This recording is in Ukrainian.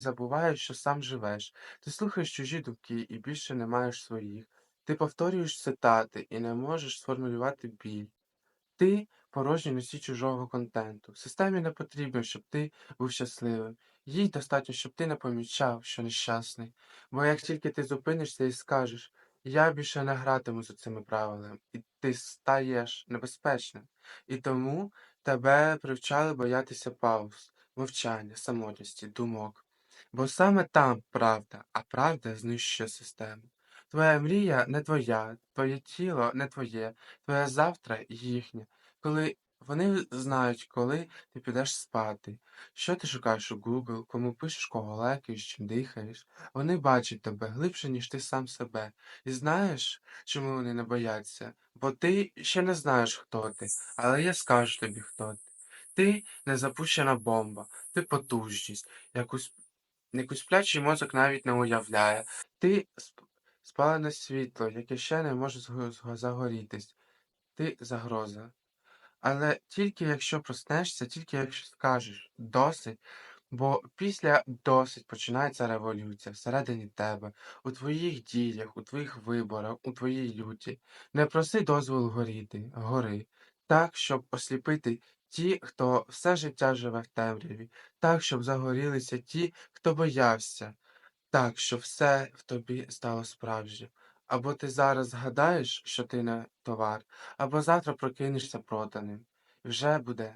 забуваєш, що сам живеш. Ти слухаєш чужі думки і більше не маєш своїх. Ти повторюєш цитати і не можеш сформулювати біль. Ти порожній носій чужого контенту. Системі не потрібно, щоб ти був щасливим. Їй достатньо, щоб ти не помічав, що нещасний. Бо як тільки ти зупинишся і скажеш, я більше не гратиму за цими правилами, і ти стаєш небезпечним. І тому тебе привчали боятися пауз, мовчання, самотності, думок. Бо саме там правда, а правда знищує систему. Твоя мрія не твоя, твоє тіло не твоє, твоє завтра їхнє. Коли вони знають, коли ти підеш спати, що ти шукаєш у Google, кому пишеш, кого лайкаєш, чим дихаєш. Вони бачать тебе глибше, ніж ти сам себе. І знаєш, чому вони не бояться? Бо ти ще не знаєш, хто ти, але я скажу тобі, хто ти. Ти не запущена бомба, ти потужність, якусь, яку сплячий мозок навіть не уявляє. Ти сп- спалене світло, яке ще не може загорітись. Ти загроза. Але тільки якщо проснешся, тільки якщо скажеш досить, бо після досить починається революція всередині тебе, у твоїх діях, у твоїх виборах, у твоїй люті. Не проси дозволу горіти, гори, так, щоб осліпити ті, хто все життя живе в темряві, так, щоб загорілися ті, хто боявся, так, щоб все в тобі стало справжнім. Або ти зараз згадаєш, що ти не товар, або завтра прокинешся проданим. Вже буде